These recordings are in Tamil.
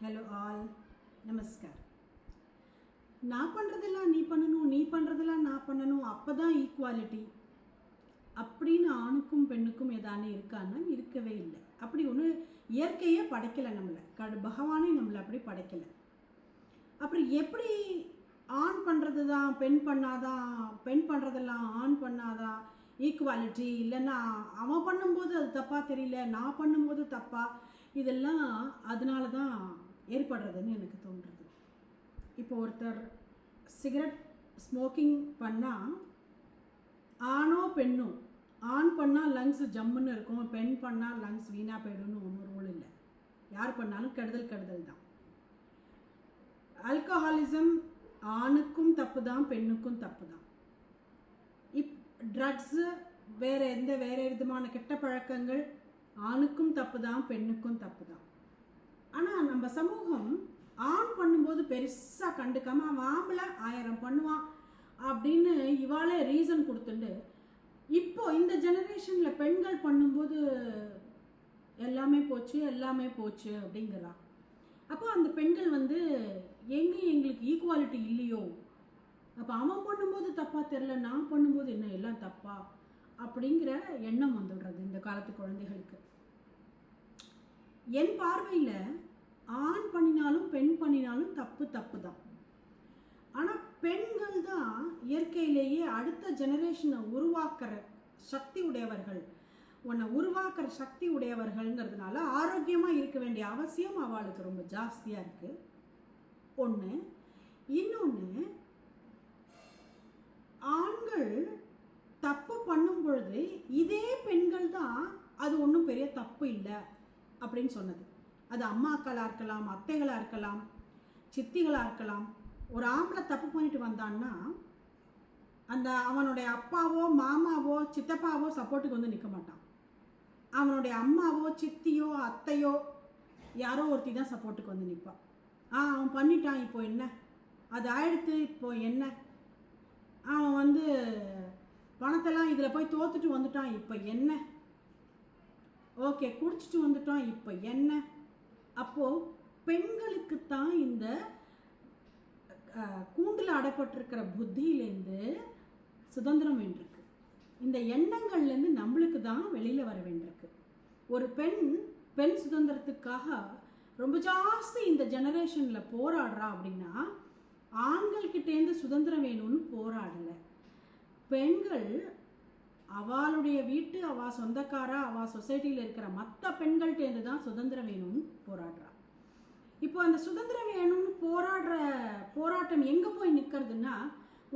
ஹலோ ஆல் நமஸ்கார் நான் பண்ணுறதெல்லாம் நீ பண்ணணும் நீ பண்ணுறதெல்லாம் நான் பண்ணணும் அப்போ தான் ஈக்குவாலிட்டி அப்படின்னு ஆணுக்கும் பெண்ணுக்கும் ஏதானே இருக்கான்னா இருக்கவே இல்லை அப்படி ஒன்று இயற்கையே படைக்கலை நம்மளை கடு பகவானே நம்மளை அப்படி படைக்கலை அப்புறம் எப்படி ஆண் பண்ணுறது தான் பெண் பண்ணாதான் பெண் பண்ணுறதெல்லாம் ஆண் பண்ணாதான் ஈக்குவாலிட்டி இல்லைன்னா அவன் பண்ணும்போது அது தப்பாக தெரியல நான் பண்ணும்போது தப்பா இதெல்லாம் அதனால தான் ஏற்படுறதுன்னு எனக்கு தோன்றுறது இப்போ ஒருத்தர் சிகரெட் ஸ்மோக்கிங் பண்ணால் ஆணோ பெண்ணோ ஆண் பண்ணால் லங்ஸ் ஜம்முன்னு இருக்கும் பெண் பண்ணால் லங்ஸ் வீணாக போயிடும்னு ஒன்றும் ரூல் இல்லை. யார் பண்ணாலும் கெடுதல் கெடுதல் தான். ஆல்கஹாலிசம் ஆணுக்கும் தப்பு தான் பெண்ணுக்கும் தப்பு தான் இப் ட்ரக்ஸு வேறு எந்த வேறு விதமான கெட்ட பழக்கங்கள் ஆணுக்கும் தப்பு தான் பெண்ணுக்கும் தப்பு தான் ஆனால் நம்ம சமூகம் ஆண் பண்ணும்போது பெருசாக கண்டுக்காம அவன் ஆம்பளை ஆயிரம் பண்ணுவான் அப்படின்னு இவாளே ரீசன் கொடுத்துண்டு. இப்போ இந்த ஜெனரேஷனில் பெண்கள் பண்ணும்போது எல்லாமே போச்சு எல்லாமே போச்சு அப்படிங்கிறா. அப்போ அந்த பெண்கள் வந்து எங்கே எங்களுக்கு ஈக்குவாலிட்டி இல்லையோ? அப்போ அவன் பண்ணும்போது தப்பாக தெரில நான் பண்ணும்போது என்ன எல்லாம் தப்பா? அப்படிங்கிற எண்ணம் வந்துடுறது இந்த காலத்து குழந்தைகளுக்கு. என் பார்வையில் ஆண் பண்ணினாலும் பெண் பண்ணினாலும் தப்பு தப்பு தான் ஆனால் பெண்கள் தான் இயற்கையிலேயே அடுத்த ஜெனரேஷனை உருவாக்குற சக்தி உடையவர்கள். உன்னை உருவாக்குற சக்தி உடையவர்கள்ங்கிறதுனால ஆரோக்கியமாக இருக்க வேண்டிய அவசியம் அவளுக்கு ரொம்ப ஜாஸ்தியாக இருக்குது ஒன்று இன்னொன்று ஆண்கள் தப்பு பண்ணும் பொழுது இதே பெண்கள் தான் அது ஒன்றும் பெரிய தப்பு இல்லை அப்படின்னு சொன்னது. அது அம்மாக்களாக இருக்கலாம் அத்தைகளாக இருக்கலாம் சித்திகளாக இருக்கலாம். ஒரு ஆம்பளை தப்பு பண்ணிட்டு வந்தான்னா அந்த அவனுடைய அப்பாவோ மாமாவோ சித்தப்பாவோ சப்போர்ட்டுக்கு வந்து நிற்க மாட்டான். அவனுடைய அம்மாவோ சித்தியோ அத்தையோ யாரோ ஒருத்தி தான் சப்போர்ட்டுக்கு வந்து நிற்பான் ஆ அவன் பண்ணிட்டான் இப்போ என்ன? அது ஆயிடுத்து இப்போ என்ன? அவன் வந்து பணத்தெல்லாம் இதில் போய் தோத்துட்டு வந்துட்டான் இப்போ என்ன? ஓகே குடிச்சிட்டு வந்துட்டான் இப்போ என்ன? அப்போது பெண்களுக்கு தான் இந்த கூண்டில் அடைப்பட்டிருக்கிற புத்தியிலேருந்து சுதந்திரம் வேண்டியிருக்கு. இந்த எண்ணங்கள்லேருந்து நம்மளுக்கு தான் வெளியில் வர வேண்டியிருக்கு. ஒரு பெண் பெண் சுதந்திரத்துக்காக ரொம்ப ஜாஸ்தி இந்த ஜெனரேஷனில் போராடுறா அப்படின்னா ஆண்கள்கிட்டேருந்து சுதந்திரம் வேணும்னு போராடலை. பெண்கள் அவளுடைய வீட்டு அவ சொந்தக்காரா அவ சொசைட்டியில் இருக்கிற மற்ற பெண்கள்கிட்டேருந்து தான் சுதந்திரம் வேணும்னு போராடுறா. இப்போ அந்த சுதந்திரம் வேணும்னு போராடுற போராட்டம் எங்கே போய் நிற்கிறதுன்னா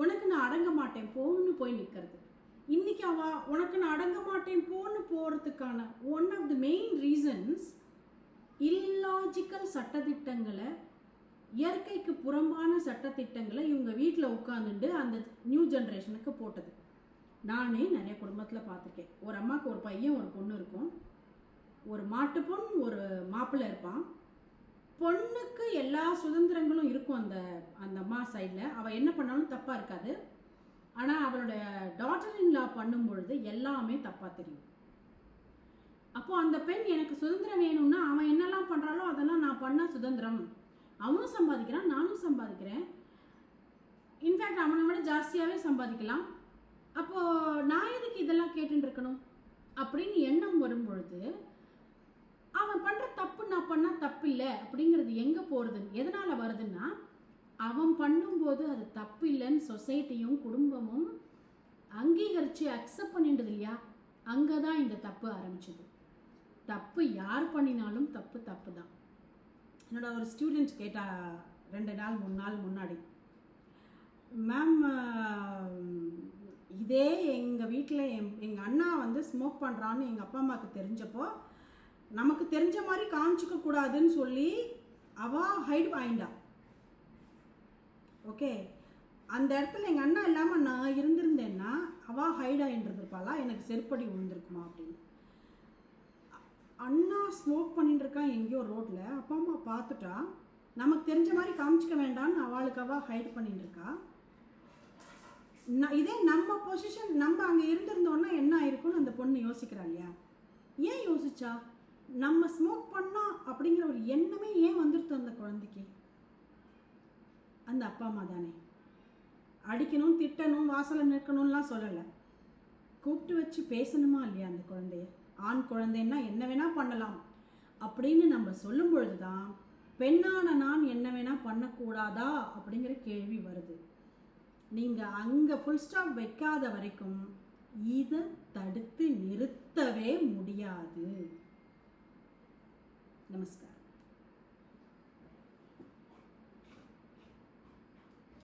உனக்கு நான் அடங்க மாட்டேன் போன்னு போய் நிற்கிறது இன்னைக்கு அவா உனக்கு நான் அடங்க மாட்டேன் போன்னு போகிறதுக்கான one of the main reasons illogical சட்டத்திட்டங்களை இயற்கைக்கு புறம்பான சட்டத்திட்டங்களை இவங்க வீட்டில் உட்காந்துட்டு அந்த நியூ ஜென்ரேஷனுக்கு போட்டது. நானே நிறைய குடும்பத்தில் பார்த்துருக்கேன். ஒரு அம்மாவுக்கு ஒரு பையன் ஒரு பொண்ணு இருக்கும். ஒரு மாட்டு பொண் ஒரு மாப்பிள்ளை இருப்பான். பொண்ணுக்கு எல்லா சுதந்திரங்களும் இருக்கும் அந்த அந்த அம்மா சைடில் அவள் என்ன பண்ணாலும் தப்பாக இருக்காது. ஆனால் அவளுடைய டாட்டர் இன்லா பண்ணும் பொழுது எல்லாமே தப்பாக தெரியும். அப்போ அந்த பெண் எனக்கு சுதந்திரம் வேணும்னா அவன் என்னெல்லாம் பண்ணுறாலோ அதெல்லாம் நான் பண்ண சுதந்திரம். அவனும் சம்பாதிக்கிறான் நானும் சம்பாதிக்கிறேன். இன்ஃபேக்ட் அவனை விட ஜாஸ்தியாகவே சம்பாதிக்கலாம். அப்போது நான் எதுக்கு இதெல்லாம் கேட்டுட்டு இருக்கணும்? அப்படின்னு எண்ணம் வரும்பொழுது அவன் பண்ணுற தப்பு நான் பண்ணால் தப்பு இல்லை அப்படிங்கிறது எங்கே போகிறது எதனால் வருதுன்னா அவன் பண்ணும்போது அது தப்பு இல்லைன்னு சொசைட்டியும் குடும்பமும் அங்கீகரித்து அக்செப்ட் பண்ணிட்டது இல்லையா? அங்கே தான் இந்த தப்பு ஆரம்பிச்சது. தப்பு யார் பண்ணினாலும் தப்பு தப்பு தான் என்னோட ஒரு ஸ்டூடெண்ட் கேட்டா ரெண்டு நாள் மூணு நாள் முன்னாடி மேம் இதே எங்கள் வீட்டில் என் எங்கள் அண்ணா வந்து ஸ்மோக் பண்ணுறான்னு எங்கள் அப்பா அம்மாவுக்கு தெரிஞ்சப்போ நமக்கு தெரிஞ்ச மாதிரி காமிச்சிக்க கூடாதுன்னு சொல்லி அவள் ஹைட் ஆயிண்டா ஓகே அந்த இடத்துல எங்கள் அண்ணா இல்லாமல் நான் இருந்திருந்தேன்னா அவள் ஹைட் ஆகிட்டு எனக்கு செருப்படி விழுந்திருக்குமா அப்படின்னு. அண்ணா ஸ்மோக் பண்ணிட்டு இருக்கான் எங்கேயோ ரோட்டில் அப்பா அம்மா பார்த்துட்டா நமக்கு தெரிஞ்ச மாதிரி காமிச்சிக்க வேண்டாம்னு அவளுக்கு அவள் ஹைட் பண்ணிட்டு இருக்கா இதே நம்ம பொசிஷன் நம்ம அங்கே இருந்திருந்தோன்னா என்ன ஆயிருக்கும்னு அந்த பொண்ணு யோசிக்கிறா இல்லையா? ஏன் யோசிச்சா? நம்ம ஸ்மோக் பண்ணோம் அப்படிங்கிற ஒரு எண்ணமே ஏன் வந்துடுது அந்த குழந்தைக்கு? அந்த அப்பா அம்மா தானே. அடிக்கணும் திட்டணும் வாசலில் நிற்கணும்லாம் சொல்லலை. கூப்பிட்டு வச்சு பேசணுமா இல்லையா அந்த குழந்தைய? ஆண் குழந்தைன்னா என்ன வேணால் பண்ணலாம். அப்படின்னு நம்ம சொல்லும் பொழுதுதான் பெண்ணான நான் என்ன வேணால் பண்ணக்கூடாதா? அப்படிங்கிற கேள்வி வருது. நீங்கள் அங்கே ஃபுல் ஸ்டாப் வைக்காத வரைக்கும் இதை தடுத்து நிறுத்தவே முடியாது. நமஸ்காரம்.